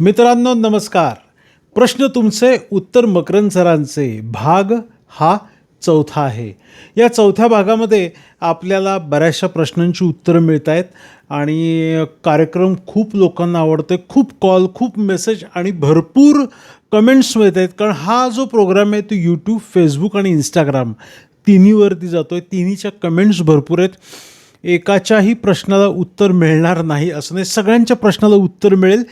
मित्रांनो नमस्कार. प्रश्न तुमचे उत्तर मकरंद सरांचे. भाग हा चौथा आहे. या चौथ्या भागामध्ये आपल्याला बऱ्याचशा प्रश्नांची उत्तरं मिळत आहेत आणि कार्यक्रम खूप लोकांना आवडतो आहे खूप कॉल खूप मेसेज आणि भरपूर कमेंट्स मिळत आहेत कारण हा जो प्रोग्राम आहे तो यूट्यूब फेसबुक आणि इंस्टाग्राम तिन्हीवरती जातो आहे तिन्हीच्या कमेंट्स भरपूर आहेत. एकाच्याही प्रश्नाला उत्तर मिळणार नाही असं नाही. सगळ्यांच्या प्रश्नाला उत्तर मिळेल.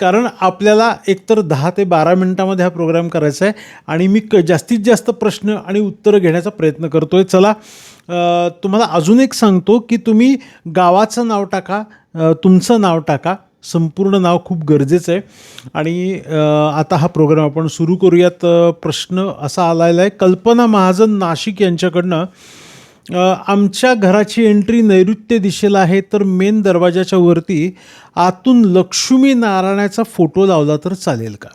कारण आपल्याला एकतर दहा ते बारा मिनटामध्ये हा प्रोग्राम करायचा आहे आणि मी क जास्तीत जास्त प्रश्न आणि उत्तरं घेण्याचा प्रयत्न करतो आहे चला तुम्हाला अजून एक सांगतो की तुम्ही गावाचं नाव टाका तुमचं नाव टाका. संपूर्ण नाव खूप गरजेचं आहे. आणि आता हा प्रोग्राम आपण सुरू करूयात. प्रश्न असा आलेला आहे. कल्पना महाजन नाशिक यांच्याकडनं आमच्या घराची एंट्री नैऋत्य दिशेला आहे तर मेन दरवाजाच्या वरती आतून लक्ष्मी नारायणाचा फोटो लावला तर चालेल का?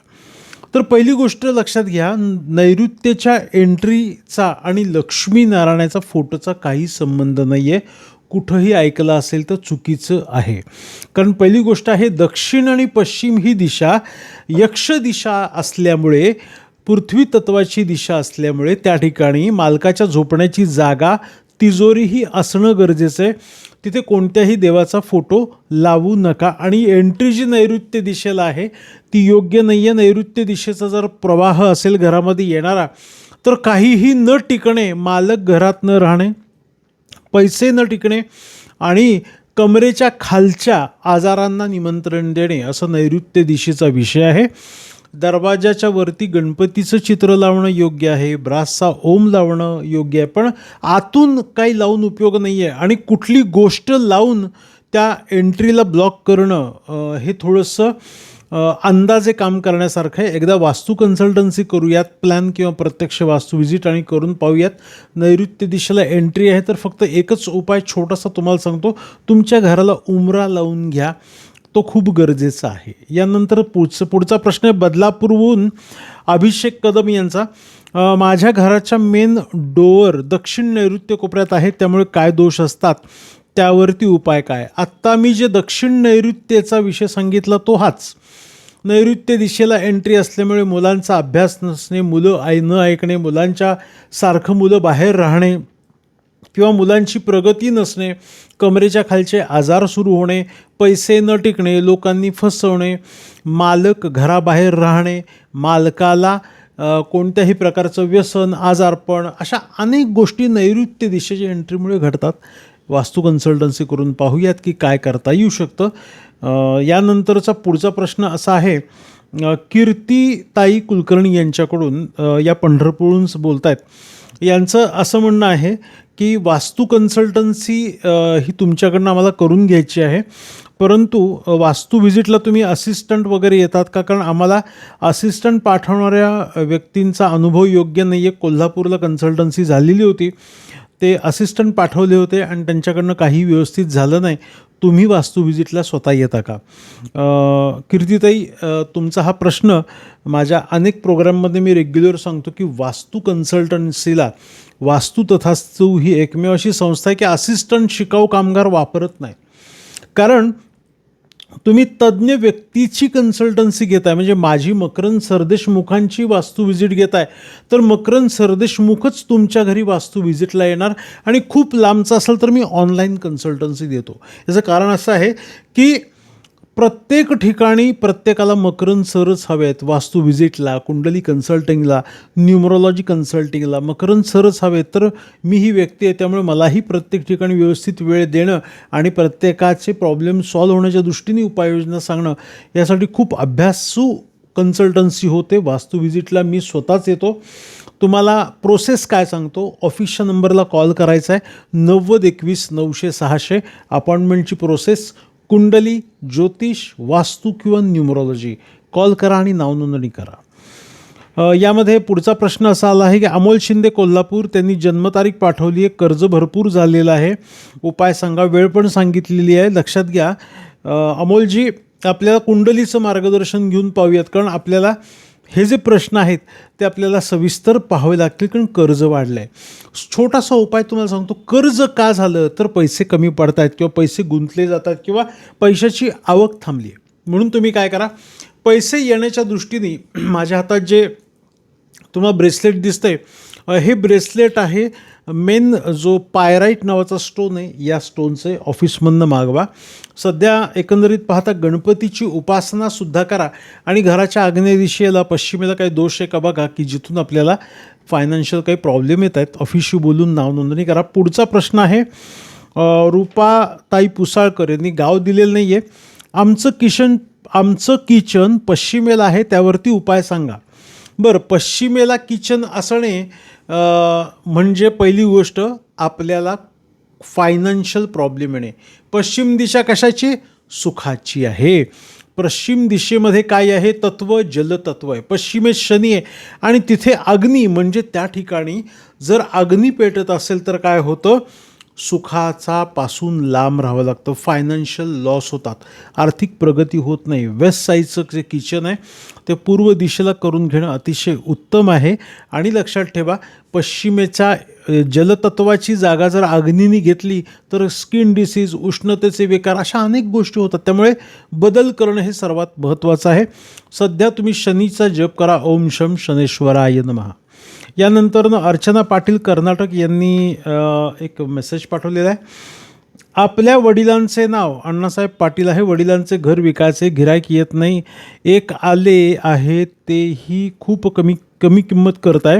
तर पहिली गोष्ट लक्षात घ्या नैऋत्यच्या एंट्रीचा आणि लक्ष्मी नारायणाचा फोटोचा काही संबंध नाही आहे कुठंही ऐकलं असेल तर चुकीचं आहे. कारण पहिली गोष्ट आहे दक्षिण आणि पश्चिम ही दिशा यक्ष दिशा असल्यामुळे पृथ्वी तत्वाची दिशा असल्यामुळे त्या ठिकाणी मालकाच्या झोपण्याची जागा तिजोरीही असणं गरजेचं आहे. तिथे कोणत्याही देवाचा फोटो लावू नका. आणि एंट्री जी नैऋत्य दिशेला आहे. ती योग्य नाही आहे नैऋत्य दिशेचा जर प्रवाह असेल घरामध्ये येणारा तर काहीही न टिकणे मालक घरात न राहणे पैसे न टिकणे आणि कमरेच्या खालच्या आजारांना निमंत्रण देणे असं नैऋत्य दिशेचा विषय आहे. दरवाजाच्या वरती गणपतीचं चित्र लावणं योग्य आहे ब्रासचा ओम लावणं योग्य आहे पण आतून काही लावून उपयोग नाही आहे आणि कुठली गोष्ट लावून त्या एंट्रीला ब्लॉक करणं हे थोडंसं अंदाजे काम करण्यासारखं आहे. एकदा वास्तू कन्सल्टन्सी करूयात प्लॅन किंवा प्रत्यक्ष वास्तू व्हिजिट आणि करून पाहूयात. नैऋत्य दिशेला एंट्री आहे तर फक्त एकच उपाय छोटासा तुम्हाला सांगतो. तुमच्या घराला उमरा लावून घ्या. तो खूप गरजेचा आहे. यानंतर पुढचं पुढचा प्रश्न आहे बदलापूरहून अभिषेक कदम यांचा. माझ्या घराच्या मेन डोअर दक्षिण नैऋत्य कोपऱ्यात आहे त्यामुळे काय दोष असतात त्यावरती उपाय काय? आत्ता मी जे दक्षिण नैऋत्येचा विषय सांगितला तो हाच. नैऋत्य दिशेला एंट्री असल्यामुळे मुलांचा अभ्यास नसणे मुलं ऐ न ऐकणे मुलांच्या सारखं मुलं बाहेर राहणे किंवा मुलांची प्रगती नसणे कमरेच्या खालचे आजार सुरू होणे पैसे न टिकणे लोकांनी फसवणे मालक घराबाहेर राहणे मालकाला कोणत्याही प्रकारचं व्यसन आजारपण अशा अनेक गोष्टी नैऋत्य दिशेच्या एंट्रीमुळे घडतात. वास्तू कन्सल्टन्सी करून पाहूयात की काय करता येऊ शकतं. यानंतरचा पुढचा प्रश्न असा आहे कीर्तीताई कुलकर्णी यांच्याकडून या पंढरपूरहून बोलत आहेत यांचं असं म्हणणं आहे की वास्तू कन्सल्टन्सी ही तुमच्याकडनं आम्हाला करून घ्यायची आहे. परंतु वास्तू व्हिजिटला तुम्ही असिस्टंट वगैरे येतात का? कारण आम्हाला असिस्टंट पाठवणाऱ्या व्यक्तींचा अनुभव योग्य नाही आहे कोल्हापूरला कन्सल्टन्सी झालेली होती. ते असिस्टंट पाठवले होते आणि त्यांच्याकडनं काही व्यवस्थित झालं नाही. तुम्ही वास्तू व्हिजिटला स्वतः येता का? कीर्तीताई कीर्तिताई तुमचा हा प्रश्न माझ्या अनेक प्रोग्राममध्ये मी रेग्युलर सांगतो की वास्तू कन्सल्टन्सीला वास्तू तथास्तू ही एकमेव अशी संस्था आहे की असिस्टंट शिकाऊ कामगार वापरत नाही. कारण तुम्ही तज्ज्ञ व्यक्तीची कन्सल्टन्सी घेताय म्हणजे माझी मकरंद सरदेशमुखांची वास्तू व्हिजिट घेताय तर मकरंद सरदेशमुखच तुमच्या घरी वास्तू व्हिजिटला येणार. आणि खूप लांबचं असेल तर मी ऑनलाईन कन्सल्टन्सी देतो. याचं कारण असं आहे की प्रत्येक ठिकाणी प्रत्येकाला मकरंद सरच हवे आहेत वास्तू व्हिजिटला कुंडली कन्सल्टिंगला न्यूमरोलॉजी कन्सल्टिंगला मकरंद सरच हवेत. तर मी ही व्यक्ती आहे त्यामुळे मलाही प्रत्येक ठिकाणी व्यवस्थित वेळ देणं आणि प्रत्येकाचे प्रॉब्लेम सॉल्व्ह होण्याच्या दृष्टीने उपाययोजना सांगणं यासाठी खूप अभ्यासू कन्सल्टन्सी होते. वास्तू व्हिजिटला मी स्वतःच येतो. तुम्हाला प्रोसेस काय सांगतो? ऑफिसच्या नंबरला कॉल करायचा आहे. नव्वद एकवीस नऊशे सहाशे. अपॉइंटमेंटची प्रोसेस कुंडली ज्योतिष वास्तू किंवा न्यूमरॉलॉजी. कॉल करा आणि नावनोंदणी करा. यामध्ये पुढचा प्रश्न असा आला आहे की अमोल शिंदे कोल्हापूर त्यांनी जन्मतारीख पाठवली आहे. कर्ज भरपूर झालेलं आहे. उपाय सांगा वेळ पण सांगितलेली आहे. लक्षात घ्या. अमोलजी आपल्याला कुंडलीचं मार्गदर्शन घेऊन पाहूयात. कारण आपल्याला हे जे प्रश्न आहेत ते आपल्याला सविस्तर पाहावे लागतील कारण कर्ज वाढलं आहे छोटासा उपाय तुम्हाला सांगतो कर्ज का झालं तर पैसे कमी पडत आहेत किंवा पैसे गुंतले जातात किंवा पैशाची आवक थांबली आहे म्हणून तुम्ही काय करा पैसे येण्याच्या दृष्टीने माझ्या हातात जे तुम्हाला ब्रेसलेट दिसतंय. हे ब्रेसलेट आहे मेन जो पायराईट नावाचा स्टोन आहे या स्टोनचे ऑफिसमधनं मागवा. सध्या एकंदरीत पाहता गणपतीची उपासनासुद्धा करा. आणि घराच्या आग्नेय दिशेला पश्चिमेला काही दोष आहे का बघा की जिथून आपल्याला फायनान्शियल काही प्रॉब्लेम येत आहेत. ऑफिसशी बोलून नाव नोंदणी करा. पुढचा प्रश्न आहे रूपा ताई पुसाळकर यांनी गाव दिलेलं नाही आहे आमचं किशन आमचं किचन पश्चिमेला आहे त्यावरती उपाय सांगा. बरं पश्चिमेला किचन असणे म्हणजे पहिली गोष्ट आपल्याला फायनान्शियल प्रॉब्लेम येणे. पश्चिम दिशा कशाची? सुखाची आहे. पश्चिम दिशेमध्ये काय आहे? तत्व जलतत्व आहे. पश्चिमेत शनी आहे आणि तिथे अग्नी म्हणजे त्या ठिकाणी जर अग्नी पेटत असेल तर काय होतं? सुखाचा पासून लांब राहावं लागतं. फायनान्शियल लॉस होतात. आर्थिक प्रगती होत नाही. वेस्ट साईडचं जे किचन आहे ते पूर्व दिशेला करून घेणं अतिशय उत्तम आहे. आणि लक्षात ठेवा पश्चिमेच्या जलतत्वाची जागा जर अग्नीने घेतली तर स्किन डिसीज उष्णतेचे विकार अशा अनेक गोष्टी होतात. त्यामुळे बदल करणं हे सर्वात महत्त्वाचं आहे. सध्या तुम्ही शनीचा जप करा. ओम शम शनेश्वराय नमहा यानंतरनं अर्चना पाटील कर्नाटक यांनी एक मेसेज पाठवलेला आहे. आपल्या वडिलांचे नाव अण्णासाहेब पाटील आहे वडिलांचे घर विकायचे गिरायक येत नाही. एक आले आहे तेही खूप कमी कमी किंमत करत आहे.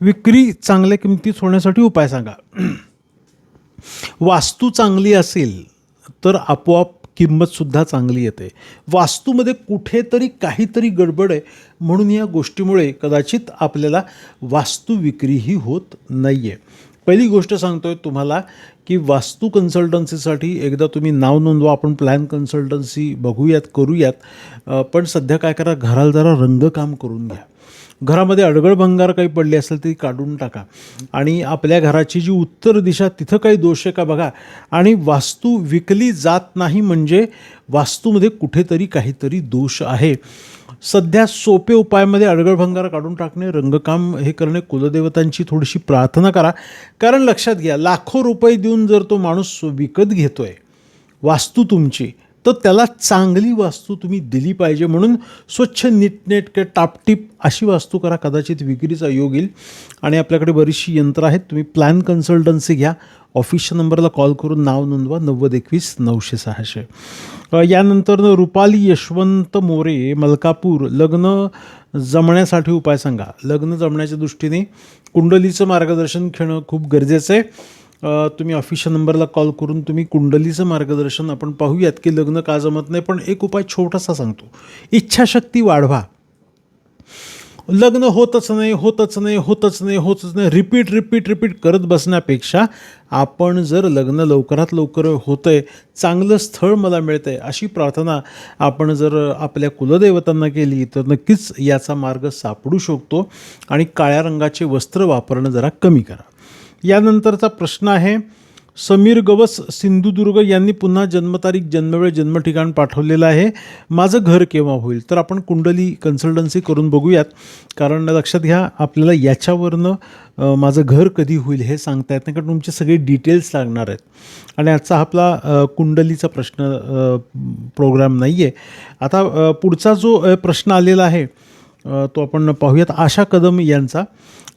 विक्री चांगल्या किमतीत होण्यासाठी उपाय सांगा. वास्तू चांगली असेल तर आपोआप किंमतसुद्धा चांगली येते. वास्तूमध्ये कुठेतरी काहीतरी गडबड आहे. म्हणून या गोष्टीमुळे कदाचित आपल्याला वास्तू विक्रीही होत नाही आहे पहिली गोष्ट सांगतोय तुम्हाला की वास्तू कन्सल्टन्सीसाठी एकदा तुम्ही नाव नोंदवा आपण प्लॅन कन्सल्टन्सी बघूयात करूयात. पण सध्या काय करा घराला जरा रंगकाम करून घ्या. घरामध्ये अडगळ भंगार काही पडली असेल ती काढून टाका. आणि आपल्या घराची जी उत्तर दिशा तिथं काही दोष आहे का बघा? आणि वास्तू विकली जात नाही म्हणजे वास्तूमध्ये कुठेतरी काहीतरी दोष आहे. सध्या सोपे उपायामध्ये अडगळ भंगार काढून टाकणे रंगकाम हे करणे कुलदेवतांची थोडीशी प्रार्थना करा. कारण लक्षात घ्या लाखो रुपये देऊन जर तो माणूस विकत घेतोय वास्तू तुमची तर त्याला चांगली वास्तू तुम्ही दिली पाहिजे म्हणून स्वच्छ नीटनेटके टापटीप अशी वास्तू करा. कदाचित विक्रीचा योग येईल. आणि आपल्याकडे बरीचशी यंत्र आहेत. तुम्ही प्लॅन कन्सल्टन्सी घ्या. ऑफिसच्या नंबरला कॉल करून नाव नोंदवा. नव्वद एकवीस नऊशे सहाशे. यानंतरनं रुपाली यशवंत मोरे मलकापूर. लग्न जमण्यासाठी उपाय सांगा. लग्न जमण्याच्या दृष्टीने कुंडलीचं मार्गदर्शन घेणं खूप गरजेचं आहे. तुम्ही ऑफिशियल नंबरला कॉल करून तुम्ही कुंडलीचं मार्गदर्शन आपण पाहूयात की लग्न का जमत नाही. पण एक उपाय छोटासा सांगतो. इच्छाशक्ती वाढवा. लग्न होतच नाही होतच नाही होतच नाही होतच नाही. रिपीट रिपीट रिपीट करत बसण्यापेक्षा आपण जर लग्न लवकरात लवकर होतं आहे चांगलं स्थळ मला मिळतं आहे अशी प्रार्थना आपण जर आपल्या कुलदेवतांना केली तर नक्कीच याचा मार्ग सापडू शकतो. आणि काळ्या रंगाचे वस्त्र वापरणं जरा कमी करा. यानंतरचा प्रश्न आहे समीर गवस सिंधुदुर्ग यांनी पुन्हा जन्मतारीख जन्मवेळ जन्मठिकाण पाठवलेलं आहे. माझं घर केव्हा होईल? तर आपण कुंडली कन्सल्टन्सी करून बघूयात. कारण लक्षात घ्या आपल्याला याच्यावरनं माझं घर कधी होईल हे सांगता येत नाही कारण तुमचे सगळे डिटेल्स लागणार आहेत. आणि आजचा आपला कुंडलीचा प्रश्न प्रोग्राम नाही आहे आता पुढचा जो प्रश्न आलेला आहे तो आपण पाहूयात. आशा कदम यांचा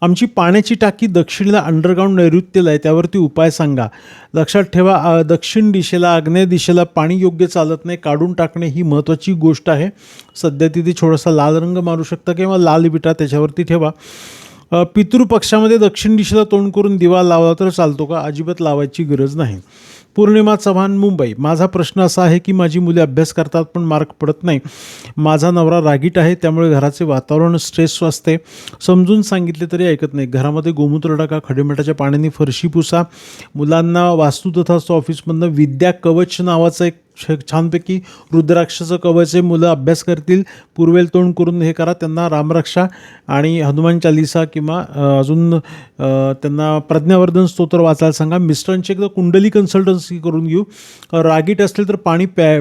आमची पाण्याची टाकी दक्षिणेला अंडरग्राऊंड नैऋत्यला आहे त्यावरती उपाय सांगा. लक्षात ठेवा दक्षिण दिशेला आग्नेय दिशेला पाणी योग्य चालत नाही काढून टाकणे ही महत्त्वाची गोष्ट आहे. सध्या तिथे थोडासा लाल रंग मारू शकता किंवा लाल विटा त्याच्यावरती ठेवा. पितृपक्षामध्ये दक्षिण दिशेला तोंड करून दिवा लावला तर चालतो का? अजिबात लावायची गरज नाही. पौर्णिमा चव्हाण मुंबई. माझा प्रश्न असा आहे की माझी मुले अभ्यास करतात पण मार्क पडत नाही. माझा नवरा रागीट आहे त्यामुळे घराचे वातावरण स्ट्रेस असते. समजून सांगितले तरी ऐकत नाही. घरामध्ये गोमूत्र टाका खडेमिठाच्या पाण्याने फरशी पुसा. मुलांना वास्तू तथा ऑफिसमधनं विद्या कवच नावाचं एक छानपैकी रुद्राक्षाचं कवच आहे मुलं अभ्यास करतील. पूर्वेल तोंड करून हे करा. त्यांना रामरक्षा आणि हनुमान चालिसा किंवा अजून त्यांना प्रज्ञावर्धन स्तोत्र वाचायला सांगा. मिस्टरांची एकदा कुंडली कन्सल्टन्सी करून घेऊ. रागीट असतील तर पाणी प्या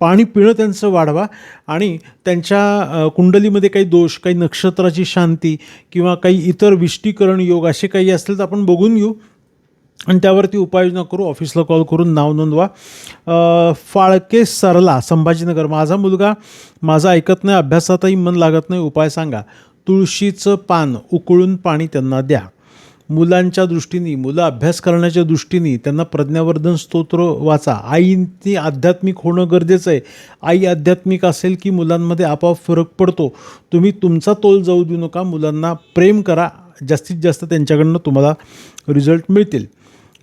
पाणी पिणं त्यांचं वाढवा आणि त्यांच्या कुंडलीमध्ये काही दोष काही नक्षत्राची शांती किंवा काही इतर विष्टीकरण योग असे काही असतील तर आपण बघून घेऊ. आणि त्यावरती उपाययोजना करू ऑफिसला कॉल करून नाव नोंदवा. फाळके सरला संभाजीनगर माझा मुलगा माझा ऐकत नाही अभ्यासातही मन लागत नाही उपाय सांगा. तुळशीचं पान उकळून पाणी त्यांना द्या. मुलांच्या दृष्टीने मुलं अभ्यास करण्याच्या दृष्टीने त्यांना प्रज्ञावर्धन स्तोत्र वाचा. आईनी आध्यात्मिक होणं गरजेचं आहे. आई आध्यात्मिक असेल की मुलांमध्ये आपोआप फरक पडतो. तुम्ही तुमचा तोल जाऊ देऊ नका मुलांना प्रेम करा. जास्तीत जास्त त्यांच्याकडनं तुम्हाला रिझल्ट मिळतील.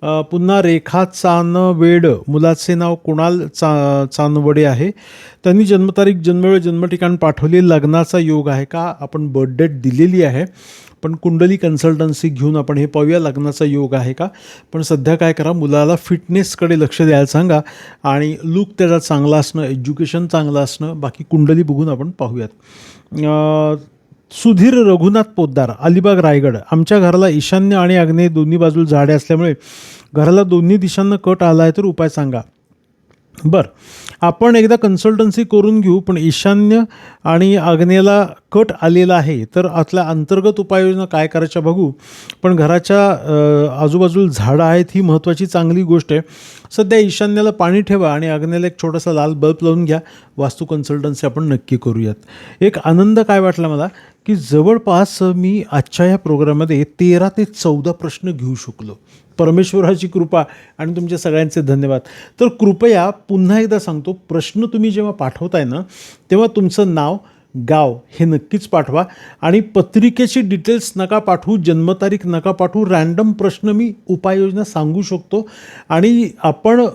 पुन्हा रेखा चानवेड. मुलाचे नाव कुणाल चा चानवडे आहे. त्यांनी जन्मतारीख जन्मवेळ जन्मठिकाण पाठवली. लग्नाचा योग आहे का? आपण बर्थ डेट दिलेली आहे. पण कुंडली कन्सल्टन्सी घेऊन आपण हे पाहूया. लग्नाचा योग आहे का? पण सध्या काय करा? मुलाला फिटनेसकडे लक्ष द्यायला सांगा. आणि लुक त्याचा चांगला असणं एज्युकेशन चांगलं असणं बाकी कुंडली बघून आपण पाहूयात. सुधीर रघुनाथ पोद्दार अलिबाग रायगड. आमच्या घराला ईशान्य आणि आग्नेय दोन्ही बाजूला झाडे असल्यामुळे घराला दोन्ही दिशांना कट आला आहे तर उपाय सांगा. बरं. आपण एकदा कन्सल्टन्सी करून घेऊ पण ईशान्य आणि आग्नेयाला कट आलेला आहे तर आतल्या अंतर्गत उपाययोजना काय करायच्या बघू. पण घराच्या आजूबाजूला झाडं आहेत ही महत्त्वाची चांगली गोष्ट आहे. सध्या ईशान्याला पाणी ठेवा आणि आग्नेयाला एक छोटासा लाल बल्ब लावून घ्या. वास्तू कन्सल्टन्सी आपण नक्की करूयात. एक आनंद काय वाटला मला? की जवळपास मी आजच्या या प्रोग्राममध्ये तेरा ते चौदा प्रश्न घेऊ शकलो. परमेश्वराची कृपा आणि तुमच्या सगळ्यांचे धन्यवाद. तर कृपया पुन्हा एकदा सांगतो प्रश्न तुम्ही जेव्हा पाठवताय ना तेव्हा तुमचं नाव गाव हे नक्कीच पाठवा आणि पत्रिकेची डिटेल्स नका पाठवू जन्मतारीख नका पाठवू रॅन्डम प्रश्न मी उपाययोजना सांगू शकतो आणि आपण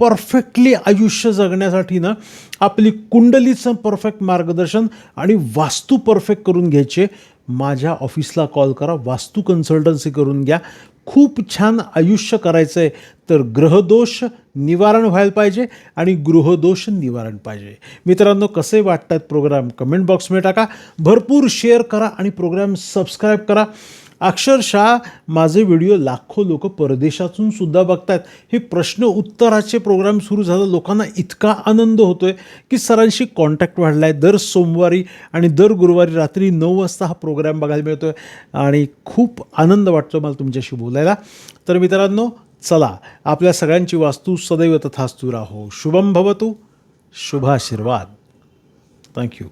परफेक्टली आयुष्य जगण्यासाठी ना आपली कुंडलीचं परफेक्ट मार्गदर्शन आणि वास्तू परफेक्ट करून घ्यायचे माझ्या ऑफिसला कॉल करा वास्तू कन्सल्टन्सी करून घ्या. खूप छान आयुष्य करायचं आहे तर ग्रहदोष निवारण व्हायला पाहिजे आणि गृहदोष निवारण पाहिजे. मित्रांनो कसे वाटतात प्रोग्राम कमेंट बॉक्समध्ये टाका. भरपूर शेअर करा आणि प्रोग्राम सबस्क्राईब करा. अक्षरशः माझे व्हिडिओ लाखो लोक परदेशातून सुद्धा बघतात हे प्रश्न उत्तराचे प्रोग्राम सुरू झालं लोकांना इतका आनंद होतो आहे की सरांशी कॉन्टॅक्ट वाढला आहे दर सोमवारी आणि दर गुरुवारी रात्री नऊ वाजता हा प्रोग्राम बघायला मिळतो आहे आणि खूप आनंद वाटतो मला तुमच्याशी बोलायला. तर मित्रांनो चला आपल्या सगळ्यांची वास्तू सदैव तथास्तू राहो. शुभम भवतू. शुभाशीर्वाद थँक्यू